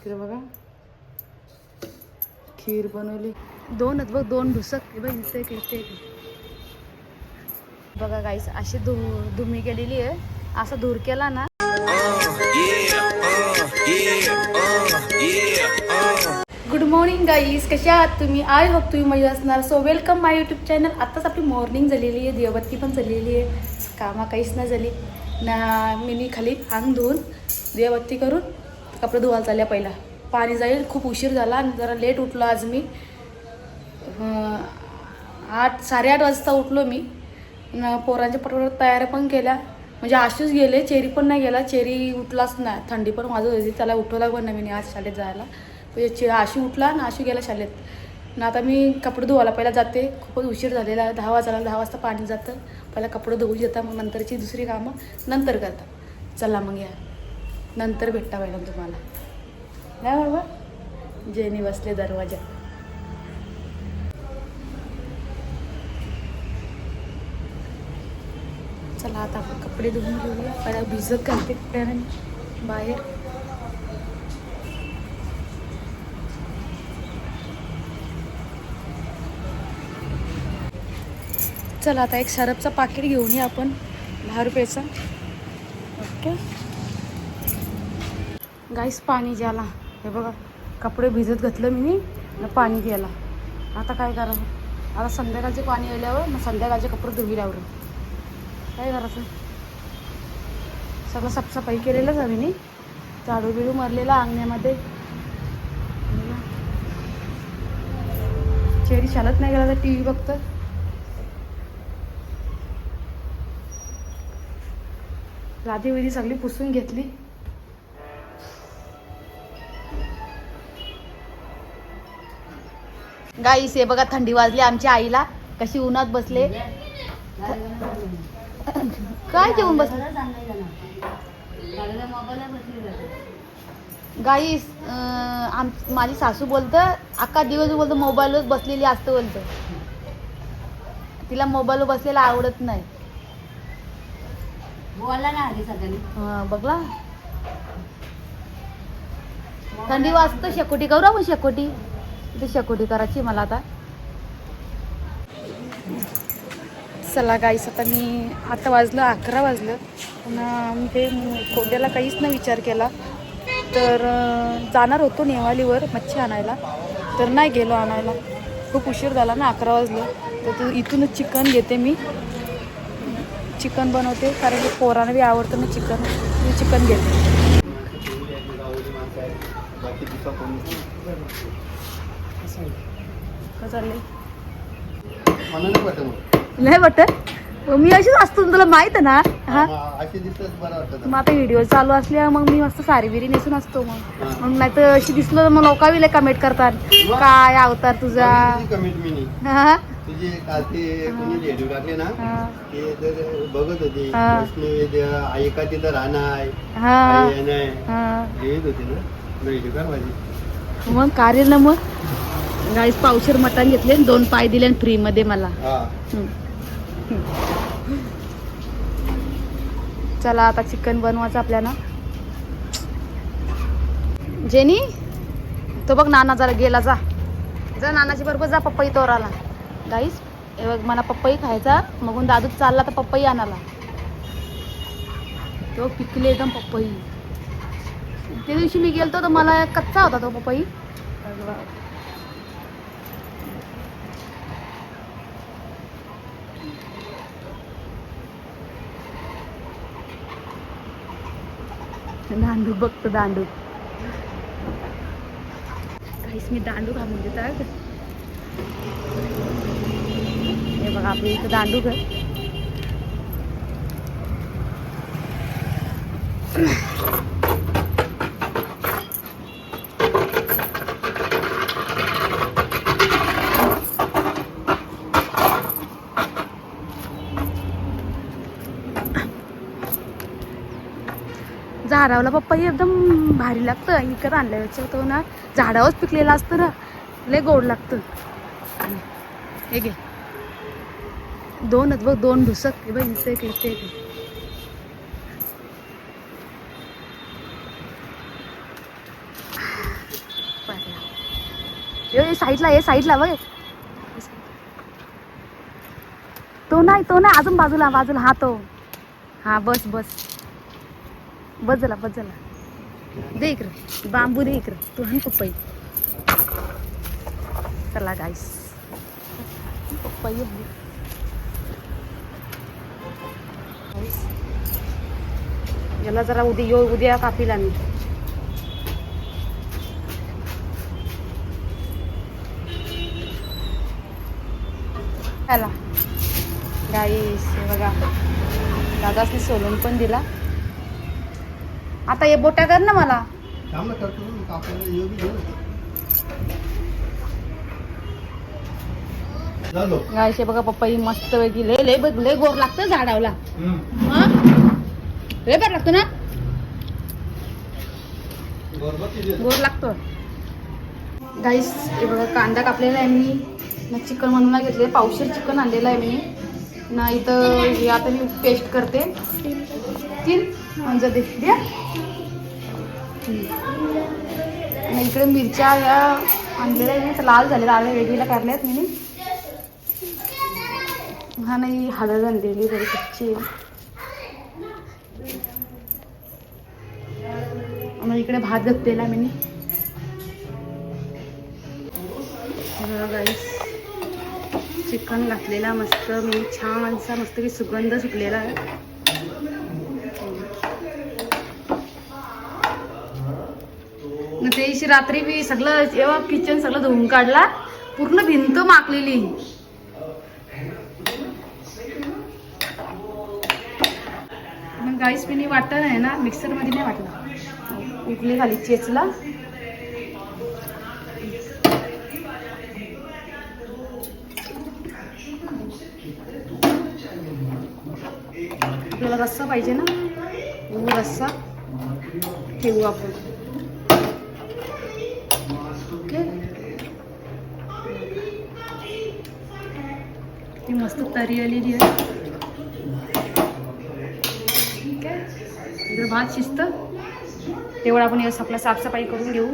इकडे बघा. खीर बनवली. दोन आहेत बघ दोन ढुसक. बघ इथे इथे बघा गाईस अशी धु धुमी केलेली आहे. असा धूर केला ना. गुड मॉर्निंग गाईज कशा आहात तुम्ही? आय होप तुम्ही मजा असणार. So welcome my YouTube channel आत्ताच आपली मॉर्निंग झालेली आहे. देवबत्ती पण झालेली आहे. कामा काहीच नाही झाली. ना मी खाली अंग धुवून दिवाबत्ती करून कपडे धुवायला चालल्या पहिला. पाणी जाईल खूप उशीर झाला आणि जरा लेट उठलो आज मी. आठ साडेआठ वाजता उठलो मी. पोरांच्या पटपट तयाऱ्या पण केल्या. म्हणजे आशूच गेले चेरी पण नाही गेला. चेरी उठलाच नाही थंडी पण वाजत होती. त्याला उठवला पण नाही मी आज शाळेत जायला. म्हणजे चे आशू उठला आणि आशू गेला शाळेत. ना आता मी कपडे धुवायला पहिला जाते. खूपच उशीर झालेला दहा वाजायला दहा वाजता पाणी जातं. पहिला कपडे धुवून येतात मग नंतरची दुसरी कामं नंतर करतात चला मग या. नंतर भेटता मॅडम तुम्हाला. नाही बरोबर जेनी बसले दरवाजा. चला आता आपण कपडे धुवून घेऊया. पहिला भिजत घालते कपड्याने बाहेर. चला आता एक सरपचं पाकिट घेऊन या आपण दहा रुपयाचं. ओके. गाईस पाणी ज्याला. हे बघा कपडे भिजत घातलं मी पाणी द्यायला आता काय करावं? आता संध्याकाळचे पाणी आल्यावर मग संध्याकाळचे कपडे धुवी लावलं काय करायचं? सगळं साफसफाई केलेलंच आहे मी झाडू बिडू मारलेला अंगण्यामध्ये. चेरी चालत नाही गेला तर टी व्ही बघतं राधी विधी सगळी पुसून घेतली. गाईस हे बघा थंडी वाजली. आमच्या आईला कशी उन्हात बसले. काय जेवून बसले? गाईस आम माझी सासू बोलतं अख्खा दिवस बोलतं मोबाईलवर बसलेली असतं बोलतं. तिला मोबाईलवर बसलेला आवडत नाही. ना हा, बघला. थंडी वाजतं शेकोटी. करू आपण शेकोटी? इथे शेकोटी करायची मला आता. चला गाईस आता मी आता वाजलं अकरा वाजलं. पण मी ते कोड्याला काहीच नाही विचार केला. तर जाणार होतो नेवालीवर मच्छी आणायला. तर नाही गेलो आणायला. खूप उशीर झाला ना अकरा वाजलं. तर तू इथूनच चिकन घेते मी. चिकन बनवते कारण की पोरांना बी आवडतं मी चिकन. मी चिकन घेते. चाललंय? नाही वाटत मी अशीच असतो तुला माहीत आहे ना? हा मग आता व्हिडिओ चालू असल्या मग मी मस्त सारी बिरी नेसून असतो मग. मग नाही तर अशी दिसलं तर मग लोका बी कमेंट करतात. काय अवतार तुझा? कमीत मिनी हा? तुझी काल ते कोणी रेडिओ टाकले ना. ते जर बघत होती. वैष्णवी आई का तिथं राहणार. आई नाही. लिहित होती ना. रेडिओ कर माझी मग कार्य ना मग? गाईस पावशेर मटण घेतले दोन पाय दिले फ्री मध्ये मला. हम्म. हम्म. चला आता चिकन बनवायचं आपल्याला. जेनी तो बघ नाना जरा गेला जा. जा नानाची बरोबर जा पप्पाई तोराला. गाईस हे बघ मला पप्पाई खायचा मगून दादू चालला तर पप्पाई आणाला तो पिकले एकदम पप्पाई. त्या दिवशी मी गेलतो तर मला कच्चा होता तो पप्पाई. दांडू बघतो दांडू. काहीच मी दांडू घालून देतात हे बघा आपली इथं दांडू घर. झाडावला पप्पाही एकदम भारी लागतं. विकत आणल्यापेक्षा तो ना झाडावरच पिकलेला असतं ना. लय गोड लागतं. हे घे. दोनच बघ दोन ढुसक. हे बघ इथे एक, इथे एक. साईडला ये साईडला बघ. तो नाही तो नाही. अजून बाजूला बाजूला. हा तो. हा बस बस. बजला बजला. बस झाला दे इकडं. बांबू दे इकडं. तू हान पप्पाई चला गाईस पप्पाई याला जरा उद्या यो उद्या कापील आम्ही. गाईस बघा. दादासने सोलून पण दिला. आता हे बोट्या कर ना मला. हे बघा पप्पा ही मस्त पैकी लय लय बघ लय गोर लागतं झाडावला? लय बरं लागतो ना. गोड लागतो. गाईस हे बघा कांदा कापलेला आहे मी. ना चिकन बनवायला घेतले पावशेर चिकन आणलेलं आहे मी. ना इथं हे आता मी पेस्ट करते. तीन दे द्या. आणि इकडे मिरच्या आणलेल्या आहेत. मी तर लाल झालेल्या आल्या वेगळीला काढल्या आहेत मी हा नाही हळद आणलेली तरी कच्ची आणि इकडे भात घातलेला मी गाईस चिकन घातलेला मस्त मी छानसा मस्त की सुगंध सुटलेला आहे. न ते रात्री मी सगळं जेव्हा किचन सगळं धुवून काढला पूर्ण भिंत माकलेली मग गाईस मी वाटत आहे ना मिक्सरमध्ये नाही वाटला उकली खाली चेचला. आपल्याला रस्सा पाहिजे ना? हो, रस्सा. ठेवू आपण. मस्त तरी आलेली आहे. ठीक आहे. जर भात शिस्त तेवढं आपण यस आपला साफसफाई करून घेऊ.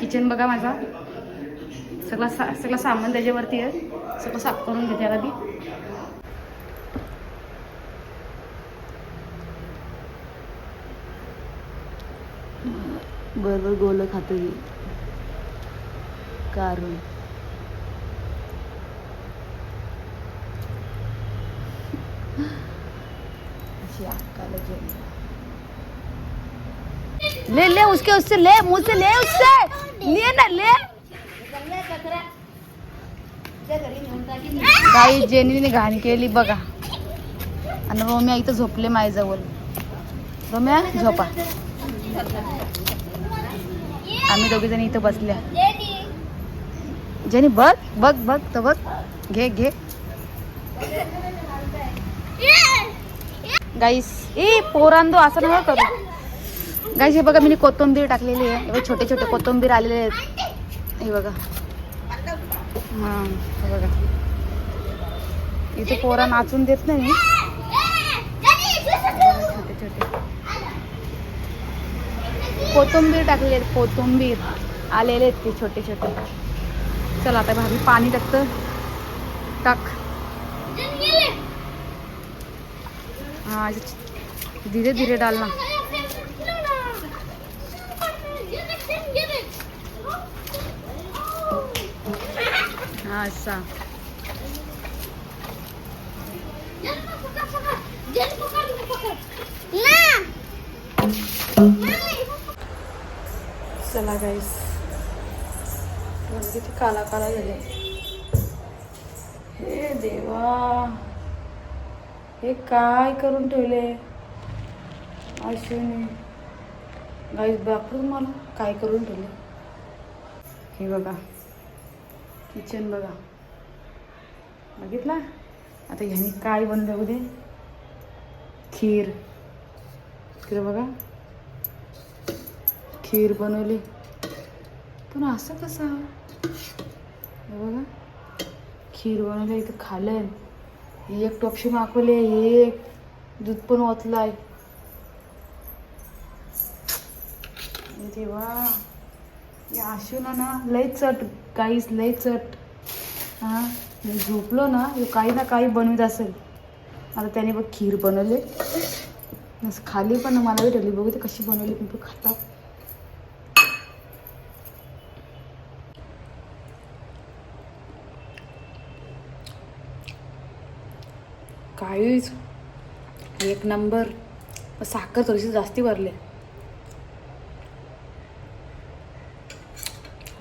किचन बघा माझा. सगळा सा सगळं सामान त्याच्यावरती आहे. सगळं साफ करून घेते त्याला मी. बरोबर गोलं खातो कारण अशी अक्काला जेवण. ले ले उसके उससे ले मुझसे ले उससे। ले ना ले। काही जेनीने घाण केली बघा. आणि रोम्या इथं झोपले माझ्याजवळ. रोम्या झोपा. आम्ही दोघी जणी इथं बसल्या. जेनी बघ बघ बघ तर बघ. घे घे. गाईस ए पोरांदो असं नव्हतं करू. गाईस हे बघा मी कोथिंबीर टाकलेली आहे. हे छोटे छोटे कोथिंबीर आलेले आहेत. हे बघा. हां हे बघा. इथे पोरा नाचून देत नाही. छोटे छोटे कोथिंबीर टाकलेली आहेत कोथिंबीर आलेले आहेत ते छोटे छोटे. चला आता भाभी पाणी टाकतं. टाक. हां धीरे धीरे डालना हाँ चला गाईस किती काला काला झाले. हे देवा. हे काय करून ठेवले? अश्विनी. गाईस बापरून मला काय करून ठेवले? हे बघा. किचन बघा. बघितला? आता ह्यानी काय बनवलं दे. खीर. इकडे बघा. खीर बनवली. पण असं कसं? हे बघा. खीर बनवलं इथं खाल्लं एक टोपशी मागवले एक. दूध पण ओतलाय. देवा. या आशूला ना लय चट काहीच लय चट. हां मी झोपलो ना हे काही ना काही बनवत असेल. आता त्याने बघ खीर बनवले. खाली पण मला बी बघू ते कशी बनवली पण खाता. काहीच. एक नंबर. साखर थोडीशी जास्ती भरले.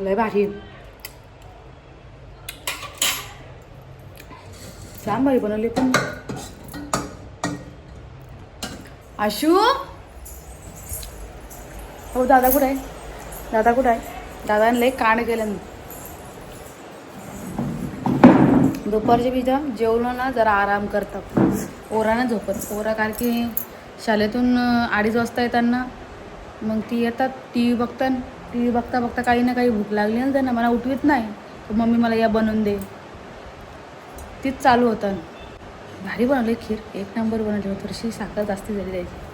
लय भारी. छान भारी बनवली पण. आशू? हो दादा कुठं आहे? दादा कुठं आहे? दादाने लय कांड केलं दुपारचे बिजा जेवलो ना जरा आराम करतात. ओरानं झोपत. ओरा कारण की शाळेतून अडीच वाजता येताना मग ती येतात टी व्ही बघतात. टी व्ही बघता बघता काही ना काही भूक लागली ना त्यांना. मला उठवीत नाही. तर मम्मी मला या बनवून दे. तीच चालू होतं. भारी बनवली खीर. एक नंबर बनवली थोडीशी साखर जास्ती झाली द्यायची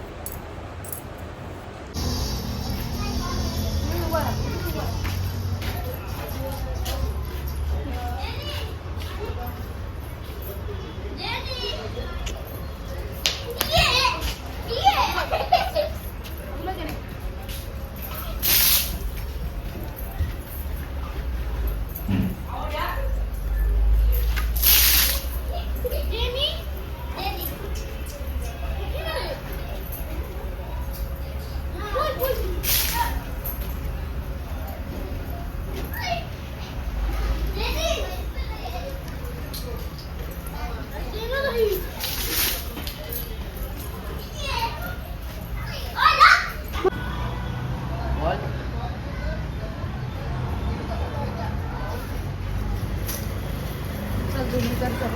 चल धुमी कर चल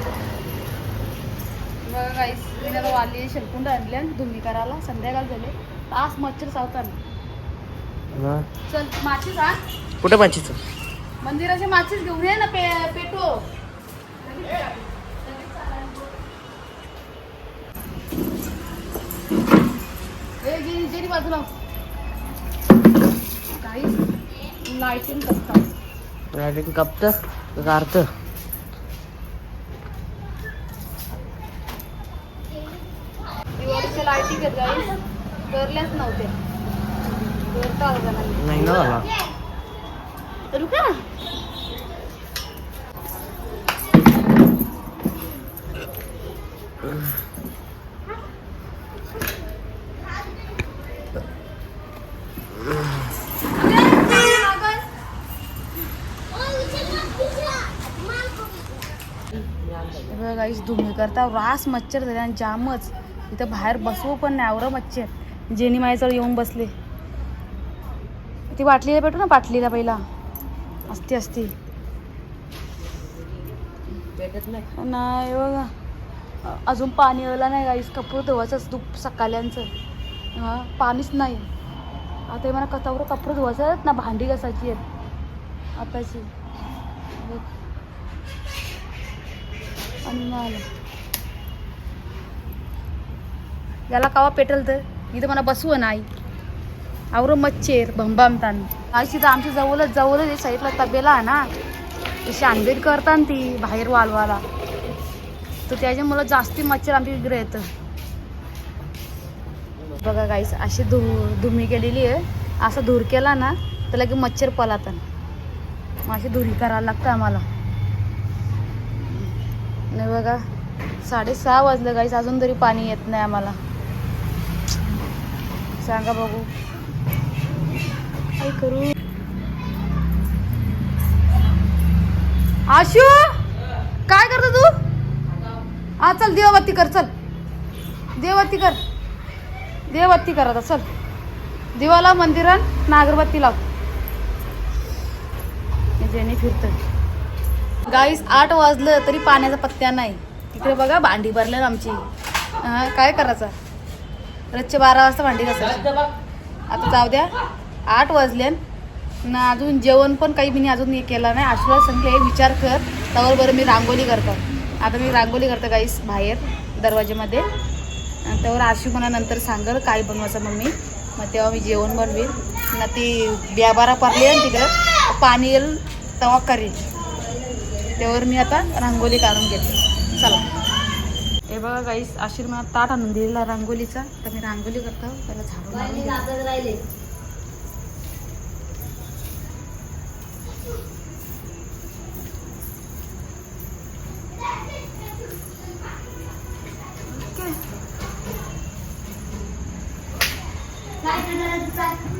बघा गाईस मी आता वाली शेलकुंड आणल्या धुमी करायला संध्याकाळ झाले. तास मच्छर चावताना चल माचीस आण कुठे पाचीच मंदिराचे माचीस घेऊन ये ना पे पेटो. जेनी बाजूला. काही रायटिंग कपत. कारत आहेत गाईस करल्याच नव्हत्या करता नाही ना झाला. रुका. गाईस धुमी करता रास मच्छर झाले आणि जामच. इथं बाहेर बसवू पण नाही आवरं मच्छर जेनी माझ्याजवळ येऊन बसले. ती बाटलीला भेटू ना बाटलीला पहिला. असती असती. भेटत नाही. बघा. अजून पाणी आलं नाही गाईस कपडे धुवायचंच दुप सकाळ्यांचं. हां पाणीच नाही. आता मला कथावर कपडे धुवायचं आहेत ना भांडी घासायची आहेत. आताची. आणि मग आलं याला कावा पेटल तर? इथं मला बसवं नाही. आवरो मच्छेर भंबामतान अशी तर आमच्या जवळच जवळच साईडला तबेला आहे ना. तशी अंधेर करतात ना ती बाहेर वालवाला. तर त्याच्यामुळं जास्ती मच्छर आमच्या इकडे येतं. बघा गाईस अशी धु धुमी केलेली आहे. असा धूर केला ना तर लगे मच्छर पलातन. मग अशी धुरी करायला लागतं आम्हाला. नाही बघा साडेसहा वाजलं गाईस अजून तरी पाणी येत नाही आम्हाला. सांगा बघू. काय करू? आशू काय करतो तू? हा चल देवाबत्ती कर चल. देवाबत्ती कर. देवाबत्ती कर आता चल. दिवाला मंदिरात नागरबत्ती लाव. हे जेणे फिरतं गाईस आठ वाजलं तरी पाण्याचा पत्त्या नाही. तिकडे बघा भांडी भरल्यात आमची. काय करायचं? रोजचे बारा वाजता भांडी घासायची. आता जाऊ द्या. आठ वाजल्या ना अजून जेवण पण काही मी अजून हे केलं नाही. आशुला सांगले विचार कर. त्यावर बरं मी रांगोळी करतो. आता मी रांगोळी करतो गाईस बाहेर दरवाजेमध्ये त्यावर आशू मला नंतर सांगल काय बनवायचं मम्मी. मग तेव्हा मी जेवण बनवेल ना ती आहे ना तिकडं पाणी येईल तेव्हा करेल त्यावर मी आता रांगोळी काढून घेते. चला. बघा गाईस आशीर्वाद ताट आणून दिलेला रांगोळीचा. तर मी रांगोळी करतो त्याला मारून घेते.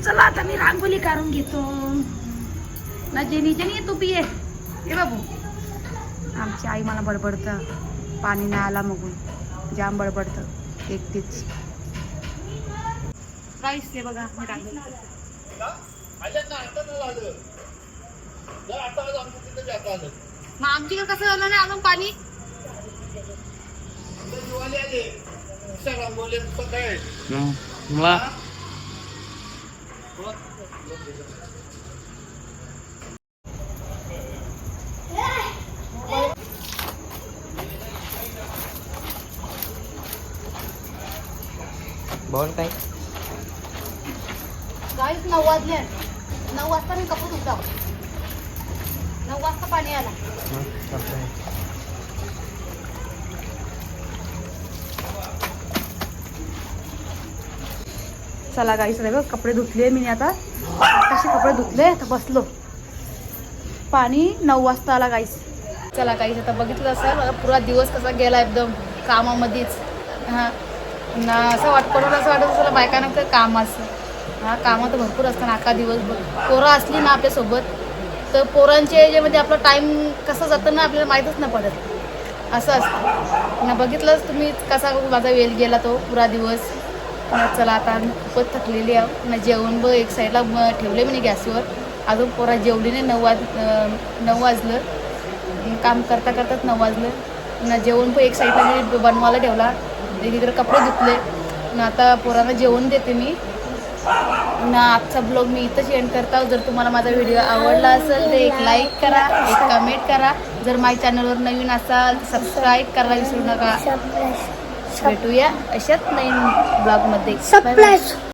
चला आता मी रांगोळी काढून घेतो. ना जेनी जेनी तू पिये ये बाबू. आमची आई मला बडबडतं. पाणी नाही आला मगून. जाम बडबडतं. एकटीच. राईस ते बघा. मग आमच्याकडे कसं झालं नाही अजून पाणी? मला बोल काय गाईस नऊ वाजले. नऊ वाजता मी कपडे धुता नऊ वाजता पाणी आला. चला गाईस रे बघ कपडे धुतले मी आता. कसे कपडे धुतले? आता बसलो. पाणी नऊ वाजता आला गाईस चला गाईस आता बघितलं असेल बघा पुरा दिवस कसा गेला एकदम कामामध्येच. हां. ना असं वाट पडून असं वाटत असं बायकांना काय काम असं. हा कामं तर भरपूर असतात अख्खा दिवसभर पोरं असली ना आपल्यासोबत तर पोरांच्या याच्यामध्ये आपला टाईम कसं जातं ना आपल्याला माहीतच नाही पडत. असं असतं. ना बघितलंच तुम्ही कसा माझा वेळ गेला तो पुरा दिवस. चला आता खूपच थकलेली आहो ना जेवण ब एक साईडला ठेवले मी गॅसवर. अजून पोरा जेवली नाही नऊ वाज नऊ वाजलं. काम करता करताच नऊ वाजलं. ना जेवण पण एक साईडला मी बनवायला ठेवला. एकीकडे कपडे धुतले. ना आता पोरांना जेवण देते मी. ना आजचा ब्लॉग मी इथंच एंड करता जर तुम्हाला माझा व्हिडिओ आवडला असेल तर एक लाईक करा एक कमेंट करा. जर माझ्या चॅनलवर नवीन असाल सबस्क्राईब करायला विसरू नका. भेटूया अशाच नवीन ब्लॉगमध्ये.